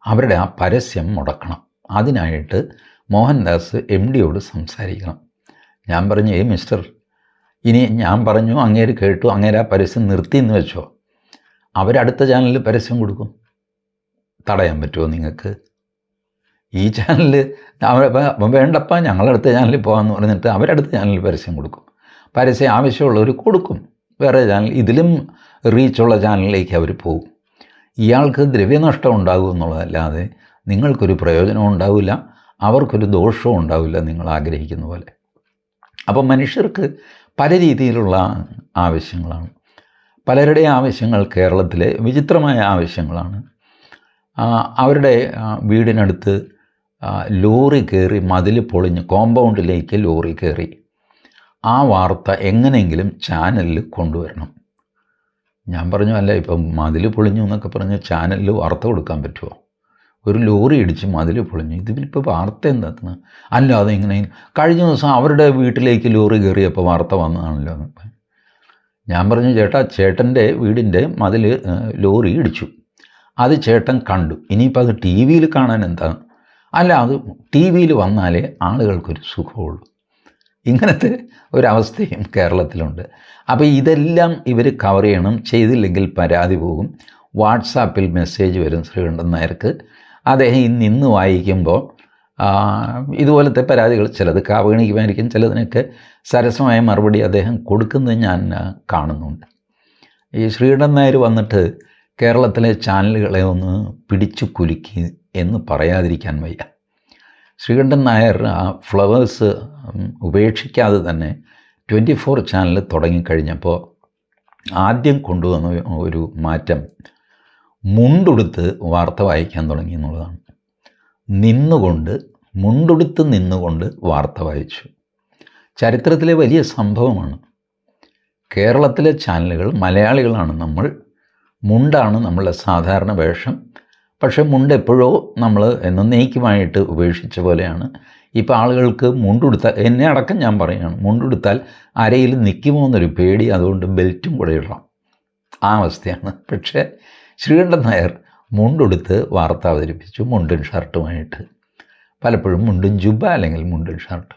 അവരുടെ ആ പരസ്യം മുടക്കണം. അതിനായിട്ട് മോഹൻദാസ് എം ഡിയോട് സംസാരിക്കണം. ഞാൻ പറഞ്ഞു ഏ മിസ്റ്റർ ഇനി ഞാൻ പറഞ്ഞു അങ്ങേര് കേട്ടു അങ്ങേര് ആ പരസ്യം നിർത്തി എന്ന് വെച്ചോ. അവരടുത്ത ചാനലിൽ പരസ്യം കൊടുക്കും. തടയാൻ പറ്റുമോ നിങ്ങൾക്ക്? ഈ ചാനൽ ചാനലിൽ വേണ്ടപ്പ ഞങ്ങളടുത്ത ചാനലിൽ പോകാമെന്ന് പറഞ്ഞിട്ട് അവരടുത്ത ചാനലിൽ പരസ്യം കൊടുക്കും. പരസ്യം ആവശ്യമുള്ളവർ കൊടുക്കും. വേറെ ചാനൽ ഇതിലും റീച്ചുള്ള ചാനലിലേക്ക് അവർ പോകും. ഇയാൾക്ക് ദ്രവ്യനഷ്ടം ഉണ്ടാകും എന്നുള്ളതല്ലാതെ നിങ്ങൾക്കൊരു പ്രയോജനവും ഉണ്ടാവില്ല. അവർക്കൊരു ദോഷവും ഉണ്ടാവില്ല നിങ്ങൾ ആഗ്രഹിക്കുന്ന പോലെ. അപ്പം മനുഷ്യർക്ക് പല രീതിയിലുള്ള ആവശ്യങ്ങളാണ്. പലരുടെ ആവശ്യങ്ങൾ കേരളത്തിലെ വിചിത്രമായ ആവശ്യങ്ങളാണ്. അവരുടെ വീടിനടുത്ത് ലോറി കയറി മതിൽ പൊളിഞ്ഞ് കോമ്പൗണ്ടിലേക്ക് ലോറി കയറി ആ വാർത്ത എങ്ങനെയെങ്കിലും ചാനലിൽ കൊണ്ടുവരണം. ഞാൻ പറഞ്ഞു അല്ല ഇപ്പം മതിൽ പൊളിഞ്ഞു എന്നൊക്കെ പറഞ്ഞ് ചാനലിൽ വാർത്ത കൊടുക്കാൻ പറ്റുമോ ഒരു ലോറി ഇടിച്ച് മതിൽ പൊളിഞ്ഞു. ഇതിലിപ്പോൾ വാർത്ത എന്താണ് അല്ല അതെങ്ങനെ കഴിഞ്ഞ ദിവസം അവരുടെ വീട്ടിലേക്ക് ലോറി കയറിയപ്പോൾ വാർത്ത വന്നതാണല്ലോ ഞാൻ പറഞ്ഞു ചേട്ടാ ചേട്ടന്റെ വീടിന്റെ മതിൽ ലോറി ഇടിച്ചു. അത് ചേട്ടൻ കണ്ടു. ഇനിയിപ്പോൾ അത് ടി വിയിൽ കാണാൻ എന്താ? അല്ല അത് ടി വിയിൽ വന്നാലേ ആളുകൾക്കൊരു സുഖമുള്ളൂ. ഇങ്ങനത്തെ ഒരവസ്ഥയും കേരളത്തിലുണ്ട്. അപ്പോൾ ഇതെല്ലാം ഇവർ കവർ ചെയ്യണം. ചെയ്തില്ലെങ്കിൽ പരാതി പോകും. വാട്സാപ്പിൽ മെസ്സേജ് വരും ശ്രീകണ്ഠൻ നായർക്ക്. അദ്ദേഹം ഇന്ന് ഇന്ന് വായിക്കുമ്പോൾ ഇതുപോലത്തെ പരാതികൾ ചിലത് കാവഗണിക്കുമായിരിക്കും ചിലതിനൊക്കെ സരസമായ മറുപടി അദ്ദേഹം കൊടുക്കുന്നത് ഞാൻ കാണുന്നുണ്ട്. ഈ ശ്രീകണ്ഠൻ നായർ വന്നിട്ട് കേരളത്തിലെ ചാനലുകളെ ഒന്ന് പിടിച്ചു കുലുക്കി എന്ന് പറയാതിരിക്കാൻ വയ്യ. ശ്രീകണ്ഠൻ നായർ ആ ഫ്ലവേഴ്സ് ഉപേക്ഷിക്കാതെ തന്നെ ട്വന്റി ഫോർ ചാനൽ തുടങ്ങിക്കഴിഞ്ഞപ്പോൾ ആദ്യം കൊണ്ടുവന്ന ഒരു മാറ്റം മുണ്ടുടുത്ത് വാർത്ത വായിക്കാൻ തുടങ്ങി എന്നുള്ളതാണ്. നിന്നുകൊണ്ട് മുണ്ടുടുത്ത് നിന്നുകൊണ്ട് വാർത്ത വായിച്ചു. ചരിത്രത്തിലെ വലിയ സംഭവമാണ് കേരളത്തിലെ ചാനലുകൾ മലയാളികളാണ് നമ്മൾ മുണ്ടാണ് നമ്മളുടെ സാധാരണ വേഷം. പക്ഷേ മുണ്ട് എപ്പോഴോ നമ്മൾ എന്നേക്കുമായിട്ട് ഉപേക്ഷിച്ച പോലെയാണ്. ഇപ്പോൾ ആളുകൾക്ക് മുണ്ടുടുത്താൽ എന്നെ അടക്കം ഞാൻ പറയുകയാണ് മുണ്ടുടുത്താൽ അരയിൽ നിൽക്കുമോ എന്നൊരു പേടി അതുകൊണ്ട് ബെൽറ്റും കൂടെ ഇടണം. ആ അവസ്ഥയാണ്. പക്ഷേ ശ്രീകണ്ഠൻ നായർ മുണ്ടുടുത്ത് വാർത്ത അവതരിപ്പിച്ചു മുണ്ടും ഷർട്ടുമായിട്ട്. പലപ്പോഴും മുണ്ടും ജുബ അല്ലെങ്കിൽ മുണ്ടും ഷർട്ട്.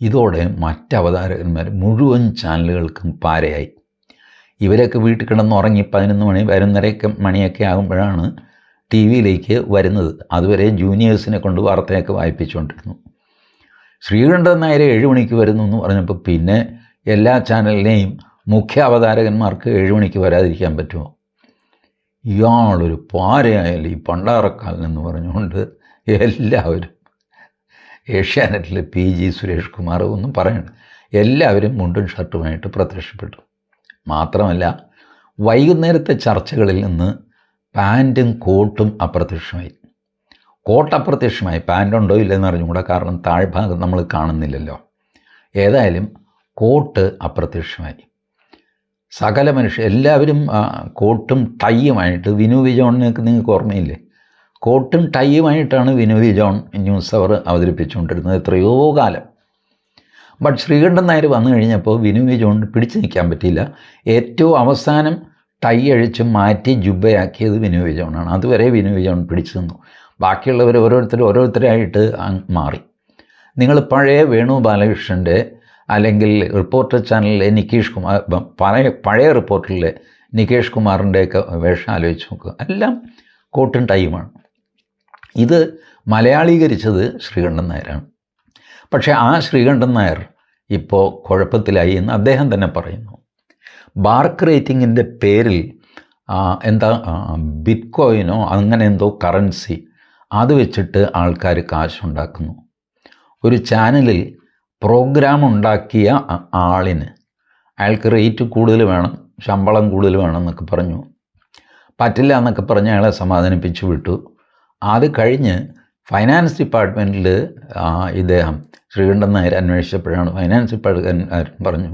ഇതോടെ മറ്റ് അവതാരകന്മാർ മുഴുവൻ ചാനലുകൾക്കും പാരയായി. ഇവരൊക്കെ വീട്ടിൽ കിടന്ന് ഉറങ്ങി പതിനൊന്ന് മണി പതിനൊന്നരയൊക്കെ മണിയൊക്കെ ആകുമ്പോഴാണ് ടി വിയിലേക്ക് വരുന്നത്. അതുവരെ ജൂനിയേഴ്സിനെ കൊണ്ട് വാർത്തയൊക്കെ വായിപ്പിച്ചുകൊണ്ടിരുന്നു. ശ്രീകണ്ഠൻ നായർ ഏഴ് മണിക്ക് വരുന്നു എന്ന് പറഞ്ഞപ്പോൾ പിന്നെ എല്ലാ ചാനലിനെയും മുഖ്യ അവതാരകന്മാർക്ക് ഏഴ് മണിക്ക് വരാതിരിക്കാൻ പറ്റുമോ? ഇയാളൊരു പാരയായാലും ഈ പണ്ടാറക്കാലൻ എന്ന് പറഞ്ഞുകൊണ്ട് എല്ലാവരും ഏഷ്യാനെറ്റിലെ പി ജി സുരേഷ് കുമാർ ഒന്നും പറയണ്ട. എല്ലാവരും മുണ്ടും ഷർട്ടുമായിട്ട് പ്രത്യക്ഷപ്പെട്ടു. മാത്രമല്ല വൈകുന്നേരത്തെ ചർച്ചകളിൽ നിന്ന് പാന്റും കോട്ടും അപ്രത്യക്ഷമായി. കോട്ട് അപ്രത്യക്ഷമായി. പാന്റുണ്ടോ ഇല്ലെന്ന് അറിഞ്ഞുകൂടാ. കാരണം താഴ്ഭാഗം നമ്മൾ കാണുന്നില്ലല്ലോ. ഏതായാലും കോട്ട് അപ്രത്യക്ഷമായി. സകല മനുഷ്യ എല്ലാവരും കോട്ടും ടൈയുമായിട്ട് വിനു വിജോണിനൊക്കെ നിങ്ങൾക്ക് ഓർമ്മയില്ലേ? കോട്ടും ടൈയുമായിട്ടാണ് വിനു വിജോൺ ന്യൂസ് അവർ അവതരിപ്പിച്ചുകൊണ്ടിരുന്നത്. എത്രയോ കാലം. ബട്ട് ശ്രീകണ്ഠൻ നായർ വന്നു കഴിഞ്ഞപ്പോൾ വിനു വിജോൺ പിടിച്ചു നിൽക്കാൻ പറ്റിയില്ല. ഏറ്റവും അവസാനം ടൈ അഴിച്ച് മാറ്റി ജുബയാക്കിയത് വിനു വിജോണാണ് അതുവരെ വിനു വിജോൺ പിടിച്ചു നിന്നു. ബാക്കിയുള്ളവർ ഓരോരുത്തർ ഓരോരുത്തരായിട്ട് മാറി. നിങ്ങൾ പഴയ വേണു ബാലകൃഷ്ണന്റെ അല്ലെങ്കിൽ റിപ്പോർട്ടർ ചാനലിലെ നികേഷ് കുമാർ പഴയ പഴയ റിപ്പോർട്ടറിലെ നികേഷ് കുമാറിന്റെയൊക്കെ വേഷം ആലോചിച്ച് നോക്കുക. എല്ലാം കോട്ടും ടൈമാണ്. ഇത് മലയാളീകരിച്ചത് ശ്രീകണ്ഠൻ നായരാണ്. പക്ഷേ ആ ശ്രീകണ്ഠൻ നായർ ഇപ്പോൾ കുഴപ്പത്തിലായി എന്ന് അദ്ദേഹം തന്നെ പറയുന്നു. ബാർക്ക് റേറ്റിങ്ങിന്റെ പേരിൽ എന്താ ബിറ്റ്കോയിനോ അങ്ങനെ എന്തോ കറൻസി അത് വെച്ചിട്ട് ആൾക്കാർ കാശുണ്ടാക്കുന്നു. ഒരു ചാനലിൽ പ്രോഗ്രാം ഉണ്ടാക്കിയ ആളിന് അയാൾക്ക് റേറ്റ് കൂടുതൽ വേണം ശമ്പളം കൂടുതൽ വേണം എന്നൊക്കെ പറഞ്ഞു. പറ്റില്ല എന്നൊക്കെ പറഞ്ഞ് അയാളെ സമാധാനിപ്പിച്ചു വിട്ടു. അത് കഴിഞ്ഞ് ഫൈനാൻസ് ഡിപ്പാർട്ട്മെന്റിൽ ഇദ്ദേഹം ശ്രീകണ്ഠൻ നായർ അന്വേഷിച്ചപ്പോഴാണ് ഫൈനാൻസ് ഡിപ്പാർട്ട്മെന്റ് പറഞ്ഞു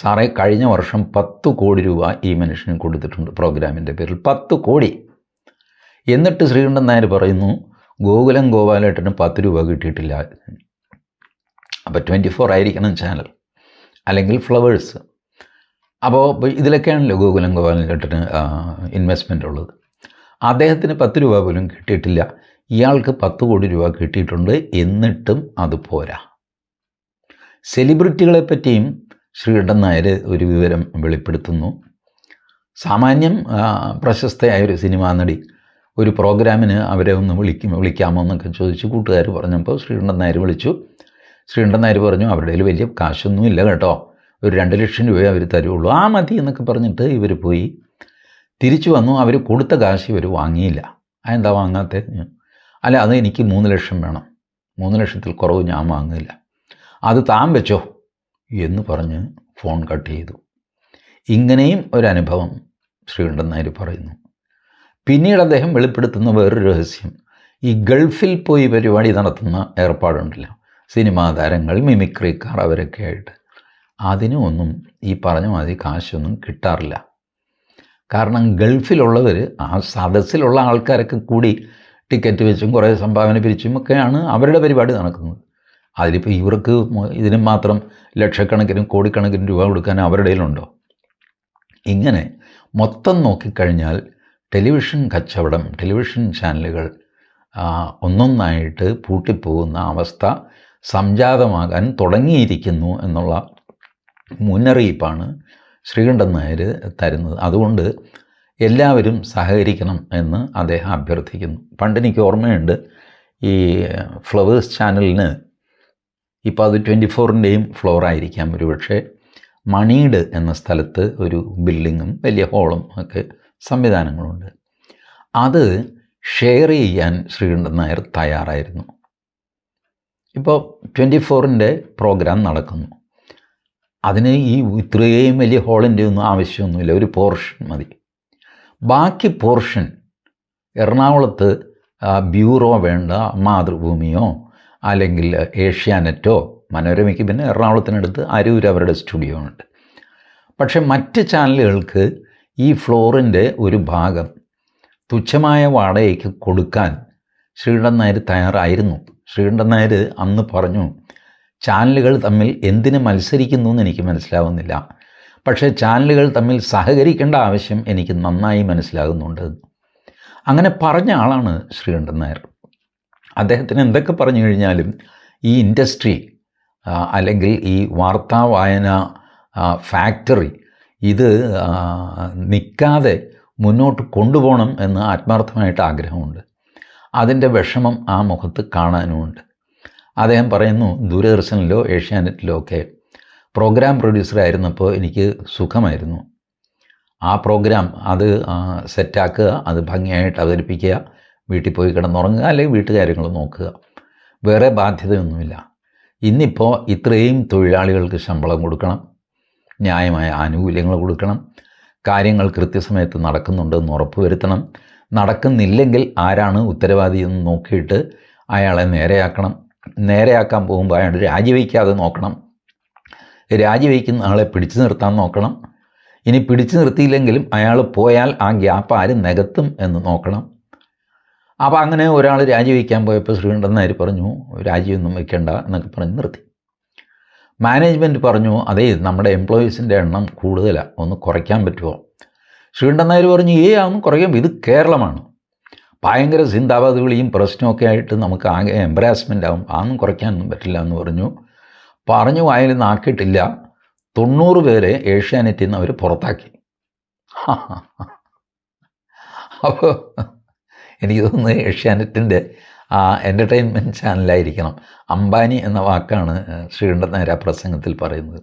സാറേ കഴിഞ്ഞ വർഷം പത്ത് കോടി രൂപ ഈ മനുഷ്യന് കൊടുത്തിട്ടുണ്ട് പ്രോഗ്രാമിന്റെ പേരിൽ പത്ത് കോടി. എന്നിട്ട് ശ്രീകണ്ഠൻ നായർ പറയുന്നു ഗോകുലം ഗോപാലേട്ടന് പത്ത് രൂപ കിട്ടിയിട്ടില്ല. അപ്പോൾ ട്വന്റി ഫോർ ആയിരിക്കണം ചാനൽ അല്ലെങ്കിൽ ഫ്ലവേഴ്സ്. അപ്പോൾ ഇതിലൊക്കെയാണല്ലോ ഗോകുലം ഗോപാലേട്ടന് ഇൻവെസ്റ്റ്മെന്റ് ഉള്ളത്. അദ്ദേഹത്തിന് പത്ത് രൂപ പോലും കിട്ടിയിട്ടില്ല. ഇയാൾക്ക് പത്ത് കോടി രൂപ കിട്ടിയിട്ടുണ്ട് എന്നിട്ടും അത് പോരാ. സെലിബ്രിറ്റികളെ പറ്റിയും ശ്രീകണ്ഠൻ നായർ ഒരു വിവരം വെളിപ്പെടുത്തുന്നു. സാമാന്യം പ്രശസ്തയായ ഒരു സിനിമാ നടി ഒരു പ്രോഗ്രാമിന് അവരെ ഒന്ന് വിളിക്കും വിളിക്കാമോ എന്നൊക്കെ ചോദിച്ച് കൂട്ടുകാർ പറഞ്ഞപ്പോൾ ശ്രീകണ്ഠൻ നായർ വിളിച്ചു. ശ്രീകണ്ഠൻ നായർ പറഞ്ഞു അവരുടെ കയ്യിൽ വലിയ കാശൊന്നുമില്ല കേട്ടോ. ഒരു രണ്ട് ലക്ഷം രൂപയെ അവർ തരുള്ളൂ. ആ മതി എന്നൊക്കെ പറഞ്ഞിട്ട് ഇവർ പോയി. തിരിച്ചു വന്നു അവർ കൊടുത്ത കാശ് ഇവർ വാങ്ങിയില്ല. അതെന്താ വാങ്ങാത്തെ? അല്ല അത് എനിക്ക് മൂന്ന് ലക്ഷം വേണം. മൂന്ന് ലക്ഷത്തിൽ കുറവ് ഞാൻ വാങ്ങില്ല അത് താൻ വെച്ചോ എന്ന് പറഞ്ഞ് ഫോൺ കട്ട് ചെയ്തു. ഇങ്ങനെയും ഒരനുഭവം ശ്രീകണ്ഠൻ നായർ പറയുന്നു. പിന്നീട് അദ്ദേഹം വെളിപ്പെടുത്തുന്ന വേറൊരു രഹസ്യം. ഈ ഗൾഫിൽ പോയി പരിപാടി നടത്തുന്ന ഏർപ്പാടുണ്ടല്ലോ. സിനിമാ താരങ്ങൾ മിമിക്രിക്കാർ അവരൊക്കെ ആയിട്ട്. അതിനും ഒന്നും ഈ പറഞ്ഞ മാതിരി കാശൊന്നും കിട്ടാറില്ല. കാരണം ഗൾഫിലുള്ളവർ ആ സദസ്സിലുള്ള ആൾക്കാരൊക്കെ കൂടി ടിക്കറ്റ് വെച്ചും കുറേ സംഭാവന പിരിച്ചും ഒക്കെയാണ് അവരുടെ പരിപാടി നടക്കുന്നത്. അതിലിപ്പോൾ ഇവർക്ക് ഇതിനും മാത്രം ലക്ഷക്കണക്കിനും കോടിക്കണക്കിന് രൂപ കൊടുക്കാൻ അവരുടെ കയ്യിലുണ്ടോ? ഇങ്ങനെ മൊത്തം നോക്കിക്കഴിഞ്ഞാൽ ടെലിവിഷൻ കച്ചവടം ടെലിവിഷൻ ചാനലുകൾ ഒന്നൊന്നായിട്ട് പൂട്ടിപ്പോകുന്ന അവസ്ഥ സംജാതമാകാൻ തുടങ്ങിയിരിക്കുന്നു എന്നുള്ള മുന്നറിയിപ്പാണ് ശ്രീകണ്ഠൻ നായർ തരുന്നത്. അതുകൊണ്ട് എല്ലാവരും സഹകരിക്കണം എന്ന് അദ്ദേഹം അഭ്യർത്ഥിക്കുന്നു. പണ്ട് എനിക്ക് ഓർമ്മയുണ്ട് ഈ ഫ്ലവേഴ്സ് ചാനലിന് ഇപ്പോൾ അത് ട്വന്റി ഫോറിന്റെയും ഫ്ലോറായിരിക്കാം ഒരുപക്ഷെ മണീഡ് എന്ന സ്ഥലത്ത് ഒരു ബിൽഡിങ്ങും വലിയ ഹോളും ഒക്കെ സംവിധാനങ്ങളുണ്ട്. അത് ഷെയർ ചെയ്യാൻ ശ്രീകണ്ഠൻ നായർ തയ്യാറായിരുന്നു. ഇപ്പോൾ ട്വന്റി ഫോറിന്റെ പ്രോഗ്രാം നടക്കുന്നു. അതിന് ഈ ഇത്രയും വലിയ ഹോളിന്റെ ഒന്നും ആവശ്യമൊന്നുമില്ല. ഒരു പോർഷൻ മതി. ബാക്കി പോർഷൻ എറണാകുളത്ത് ബ്യൂറോ വേണ്ട മാതൃഭൂമിയോ അല്ലെങ്കിൽ ഏഷ്യാനെറ്റോ മനോരമയ്ക്ക് പിന്നെ എറണാകുളത്തിനടുത്ത് അരൂർ അവരുടെ സ്റ്റുഡിയോ ഉണ്ട്. പക്ഷെ മറ്റ് ചാനലുകൾക്ക് ഈ ഫ്ലോറിന്റെ ഒരു ഭാഗം തുച്ഛമായ വാടകയ്ക്ക് കൊടുക്കാൻ ശ്രീകണ്ഠൻ നായർ തയ്യാറായിരുന്നു. ശ്രീകണ്ഠൻ നായർ അന്ന് പറഞ്ഞു ചാനലുകൾ തമ്മിൽ എന്തിന് മത്സരിക്കുന്നു എന്ന് എനിക്ക് മനസ്സിലാവുന്നില്ല. പക്ഷേ ചാനലുകൾ തമ്മിൽ സഹകരിക്കേണ്ട ആവശ്യം എനിക്ക് നന്നായി മനസ്സിലാകുന്നുണ്ട്. അങ്ങനെ പറഞ്ഞ ആളാണ് ശ്രീകണ്ഠൻ നായർ. അദ്ദേഹത്തിന് എന്തൊക്കെ പറഞ്ഞു കഴിഞ്ഞാലും ഈ ഇൻഡസ്ട്രി അല്ലെങ്കിൽ ഈ വാർത്താ വായന ഫാക്ടറി ഇത് നിൽക്കാതെ മുന്നോട്ട് കൊണ്ടുപോകണം എന്ന് ആത്മാർത്ഥമായിട്ട് ആഗ്രഹമുണ്ട്. അതിന്റെ വിഷമം ആ മുഖത്ത് കാണാനുമുണ്ട്. അദ്ദേഹം പറയുന്നു ദൂരദർശനിലോ ഏഷ്യാനെറ്റിലോ ഒക്കെ പ്രോഗ്രാം പ്രൊഡ്യൂസർ ആയിരുന്നപ്പോൾ എനിക്ക് സുഖമായിരുന്നു. ആ പ്രോഗ്രാം അത് സെറ്റാക്കുക അത് ഭംഗിയായിട്ട് അവതരിപ്പിക്കുക വീട്ടിൽ പോയി കിടന്നുറങ്ങുക അല്ലെങ്കിൽ വീട്ടുകാര്യങ്ങൾ നോക്കുക. വേറെ ബാധ്യതയൊന്നുമില്ല. ഇന്നിപ്പോൾ ഇത്രയും തൊഴിലാളികൾക്ക് ശമ്പളം കൊടുക്കണം ന്യായമായ ആനുകൂല്യങ്ങൾ കൊടുക്കണം കാര്യങ്ങൾ കൃത്യസമയത്ത് നടക്കുന്നുണ്ടെന്ന് ഉറപ്പുവരുത്തണം നടക്കുന്നില്ലെങ്കിൽ ആരാണ് ഉത്തരവാദി എന്ന് നോക്കിയിട്ട് അയാളെ നേരെയാക്കണം. നേരെയാക്കാൻ പോകുമ്പോൾ അയാൾ രാജിവെക്കാതെ നോക്കണം. രാജിവെക്കുന്ന ആളെ പിടിച്ചു നിർത്താൻ നോക്കണം. ഇനി പിടിച്ചു നിർത്തിയില്ലെങ്കിലും അയാൾ പോയാൽ ആ ഗ്യാപ്പ് ആര് നികത്തും എന്ന് നോക്കണം. അപ്പോൾ അങ്ങനെ ഒരാൾ രാജിവെക്കാൻ പോയപ്പോൾ ശ്രീകണ്ഠൻ നായർ പറഞ്ഞു രാജിയൊന്നും വെക്കേണ്ട എന്നൊക്കെ പറഞ്ഞ് നിർത്തി. മാനേജ്മെന്റ് പറഞ്ഞു അതേ നമ്മുടെ എംപ്ലോയീസിന്റെ എണ്ണം കൂടുതലാണ് ഒന്ന് കുറയ്ക്കാൻ പറ്റുമോ? ശ്രീകണ്ഠൻ നായർ പറഞ്ഞു ഏ അതൊന്നും കുറയ്ക്കാൻ ഇത് കേരളമാണ്. ഭയങ്കര സിന്താബാദ് വിളിയും പ്രശ്നമൊക്കെ ആയിട്ട് നമുക്ക് ആകെ എംബ്രാസ്മെന്റ് ആവും അതൊന്നും കുറയ്ക്കാനൊന്നും പറ്റില്ല എന്ന് പറഞ്ഞു. പറഞ്ഞു വായിൽ നാക്കിയിട്ടില്ല തൊണ്ണൂറ് പേരെ ഏഷ്യാനെറ്റിൽ നിന്ന് അവർ പുറത്താക്കി. അപ്പോൾ എനിക്ക് തോന്നുന്നു ഏഷ്യാനെറ്റിന്റെ ആ എന്റർടൈൻമെന്റ് ചാനലായിരിക്കണം അംബാനി എന്ന വാക്കാണ് ശ്രീകണ്ഠൻ ആ പ്രസംഗത്തിൽ പറയുന്നത്.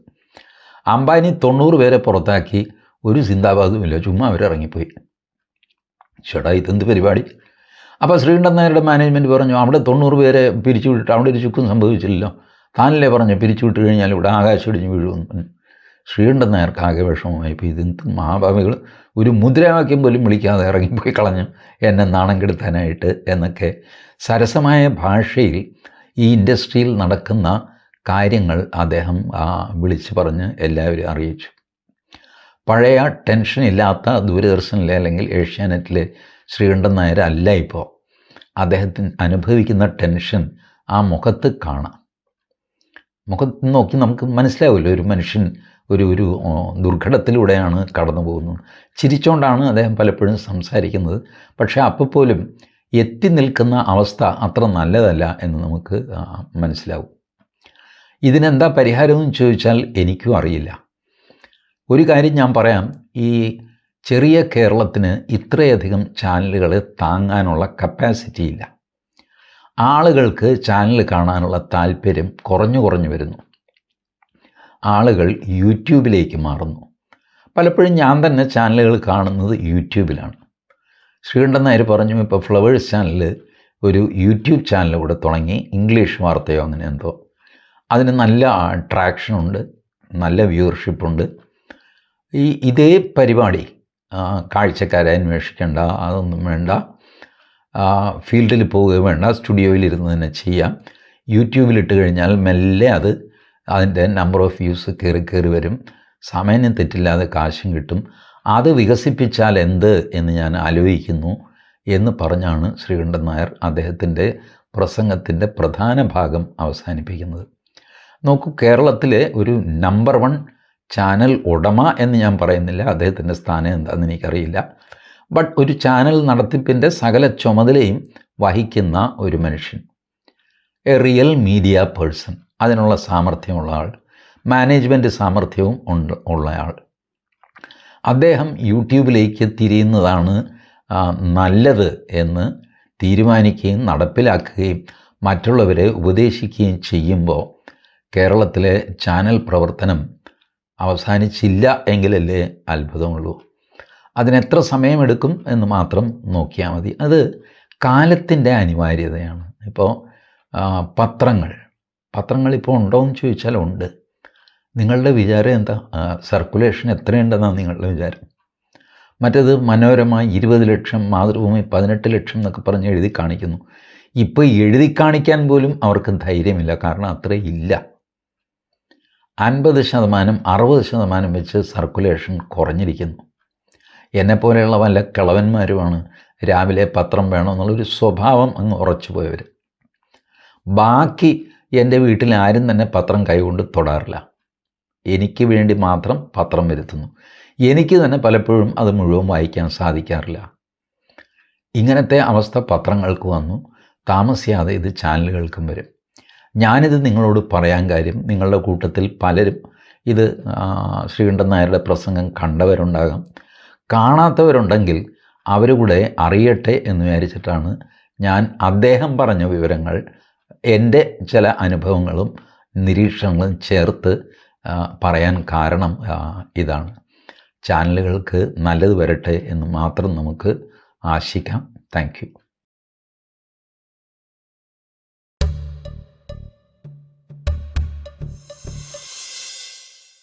അംബാനി തൊണ്ണൂറ് പേരെ പുറത്താക്കി ഒരു ചിന്താബാധവുമില്ല ചുമ്മാ അവരിറങ്ങിപ്പോയി ചേട്ടാ ഇതെന്ത് പരിപാടി? അപ്പോൾ ശ്രീകണ്ഠൻ നായരുടെ മാനേജ്മെന്റ് പറഞ്ഞു അവിടെ തൊണ്ണൂറ് പേരെ പിരിച്ചു വിട്ടിട്ട് അവിടെ ഒരു ചുക്കും സംഭവിച്ചില്ലല്ലോ. താനല്ലേ പറഞ്ഞു പിരിച്ചു വിട്ട് കഴിഞ്ഞാൽ ഇവിടെ ആകാശം ഇടിഞ്ഞ് വീഴുമെന്ന് ശ്രീകണ്ഠൻ നായർക്ക് ആകെ വിഷമമായി ഇപ്പോൾ ഇതെന്ത് മഹാഭാവികൾ ഒരു മുദ്രാവാക്യം പോലും വിളിക്കാതെ ഇറങ്ങിപ്പോയി കളഞ്ഞു. എന്നെ നാണം കെടുത്താനായിട്ട് എന്നൊക്കെ സരസമായ ഭാഷയിൽ ഈ ഇൻഡസ്ട്രിയിൽ നടക്കുന്ന കാര്യങ്ങൾ അദ്ദേഹം ആ വിളിച്ചു പറഞ്ഞ് എല്ലാവരും അറിയിച്ചു. പഴയ ടെൻഷൻ ഇല്ലാത്ത ദൂരദർശനിലെ അല്ലെങ്കിൽ ഏഷ്യാനെറ്റിലെ ശ്രീകണ്ഠൻ നായർ അല്ല ഇപ്പോൾ. അദ്ദേഹത്തിന് അനുഭവിക്കുന്ന ടെൻഷൻ ആ മുഖത്ത് കാണാം. മുഖത്ത് നോക്കി നമുക്ക് മനസ്സിലാവില്ല. ഒരു മനുഷ്യൻ ഒരു ഒരു ദുർഘടത്തിലൂടെയാണ് കടന്നു പോകുന്നത്. ചിരിച്ചുകൊണ്ടാണ് അദ്ദേഹം പലപ്പോഴും സംസാരിക്കുന്നത്. പക്ഷേ അപ്പോൾ പോലും എത്തി നിൽക്കുന്ന അവസ്ഥ അത്ര നല്ലതല്ല എന്ന് നമുക്ക് മനസ്സിലാവും. ഇതിനെന്താ പരിഹാരമെന്ന് ചോദിച്ചാൽ എനിക്കും അറിയില്ല. ഒരു കാര്യം ഞാൻ പറയാം. ഈ ചെറിയ കേരളത്തിന് ഇത്രയധികം ചാനലുകൾ താങ്ങാനുള്ള കപ്പാസിറ്റി ഇല്ല. ആളുകൾക്ക് ചാനൽ കാണാനുള്ള താല്പര്യം കുറഞ്ഞു കുറഞ്ഞു വരുന്നു. ആളുകൾ യൂട്യൂബിലേക്ക് മാറുന്നു. പലപ്പോഴും ഞാൻ തന്നെ ചാനലുകൾ കാണുന്നത് യൂട്യൂബിലാണ്. ശ്രീകണ്ഠൻ നായർ പറഞ്ഞു ഇപ്പോൾ ഫ്ലവേഴ്സ് ചാനൽ ഒരു യൂട്യൂബ് ചാനൽ കൂടെ തുടങ്ങി. ഇംഗ്ലീഷ് വാർത്തയോ അങ്ങനെ എന്തോ. അതിന് നല്ല അട്രാക്ഷനുണ്ട് നല്ല വ്യൂവർഷിപ്പുണ്ട് ഈ ഇതേ പരിപാടി കാഴ്ചക്കാരെ അന്വേഷിക്കേണ്ട അതൊന്നും വേണ്ട. ഫീൽഡിൽ പോവുക വേണ്ട സ്റ്റുഡിയോയിൽ ഇരുന്ന് തന്നെ ചെയ്യാം. യൂട്യൂബിലിട്ട് കഴിഞ്ഞാൽ മെല്ലെ അത് അതിന്റെ നമ്പർ ഓഫ് വ്യൂസ് കയറി കയറി വരും. സമയം തെറ്റില്ലാതെ കാശും കിട്ടും. അത് വികസിപ്പിച്ചാൽ എന്ത് എന്ന് ഞാൻ ആലോചിക്കുന്നു എന്ന് പറഞ്ഞാണ് ശ്രീകണ്ഠൻ നായർ അദ്ദേഹത്തിന്റെ പ്രസംഗത്തിന്റെ പ്രധാന ഭാഗം അവസാനിപ്പിക്കുന്നത്. നോക്കൂ കേരളത്തിലെ ഒരു നമ്പർ വൺ ചാനൽ ഉടമ എന്ന് ഞാൻ പറയുന്നില്ല. അദ്ദേഹത്തിന്റെ സ്ഥാനം എന്താണെന്ന് എനിക്കറിയില്ല. ബട്ട് ഒരു ചാനൽ നടത്തിപ്പിന്റെ സകല ചുമതലയും വഹിക്കുന്ന ഒരു മനുഷ്യൻ. എ റിയൽ മീഡിയ പേഴ്സൺ അതിനുള്ള സാമർഥ്യമുള്ള ആൾ. മാനേജ്മെന്റ് സാമർഥ്യവും ഉണ്ട് ഉള്ളയാൾ അദ്ദേഹം യൂട്യൂബിലേക്ക് തിരിയുന്നതാണ് നല്ലത് എന്ന് തീരുമാനിക്കുകയും നടപ്പിലാക്കുകയും മറ്റുള്ളവരെ ഉപദേശിക്കുകയും ചെയ്യുമ്പോൾ കേരളത്തിലെ ചാനൽ പ്രവർത്തനം അവസാനിച്ചില്ല എങ്കിലല്ലേ അത്ഭുതമുള്ളൂ. അതിനെത്ര സമയമെടുക്കും എന്ന് മാത്രം നോക്കിയാൽ മതി. അത് കാലത്തിന്റെ അനിവാര്യതയാണ്. ഇപ്പോൾ പത്രങ്ങൾ. പത്രങ്ങൾ ഇപ്പോൾ ഉണ്ടോ എന്ന് ചോദിച്ചാൽ ഉണ്ട്. നിങ്ങളുടെ വിചാരം എന്താ? സർക്കുലേഷൻ എത്രയുണ്ടെന്നാണ് നിങ്ങളുടെ വിചാരം. മറ്റേത് മനോരമ ഇരുപത് ലക്ഷം മാതൃഭൂമി പതിനെട്ട് ലക്ഷം എന്നൊക്കെ പറഞ്ഞ് എഴുതി കാണിക്കുന്നു. ഇപ്പോൾ എഴുതി കാണിക്കാൻ പോലും അവർക്ക് ധൈര്യമില്ല. കാരണം അത്ര ഇല്ല. അൻപത് ശതമാനം അറുപത് ശതമാനം വെച്ച് സർക്കുലേഷൻ കുറഞ്ഞിരിക്കുന്നു. എന്നെപ്പോലെയുള്ള വല്ല കിളവന്മാരുമാണ് രാവിലെ പത്രം വേണമെന്നുള്ളൊരു സ്വഭാവം അങ്ങ് ഉറച്ചു പോയവർ ബാക്കി എന്റെ വീട്ടിൽ ആരും തന്നെ പത്രം കൈകൊണ്ട് തൊടാറില്ല. എനിക്ക് വേണ്ടി മാത്രം പത്രം വരുത്തുന്നു. എനിക്ക് തന്നെ പലപ്പോഴും അത് മുഴുവൻ വായിക്കാൻ സാധിക്കാറില്ല. ഇങ്ങനത്തെ അവസ്ഥ പത്രങ്ങൾക്ക് വന്നു. താമസിയാതെ ഇത് ചാനലുകൾക്കും വരും. ഞാനിത് നിങ്ങളോട് പറയാൻ കാര്യം നിങ്ങളുടെ കൂട്ടത്തിൽ പലരും ഇത് ശ്രീകണ്ഠൻ നായരുടെ പ്രസംഗം കണ്ടവരുണ്ടാകാം. കാണാത്തവരുണ്ടെങ്കിൽ അവരുകൂടെ അറിയട്ടെ എന്ന് വിചാരിച്ചിട്ടാണ് ഞാൻ അദ്ദേഹം പറഞ്ഞ വിവരങ്ങൾ എന്റെ ചില അനുഭവങ്ങളും നിരീക്ഷണങ്ങളും ചേർത്ത് പറയാൻ കാരണം ഇതാണ്. ചാനലുകൾക്ക് നല്ലത് വരട്ടെ എന്ന് മാത്രം നമുക്ക് ആശിക്കാം. താങ്ക്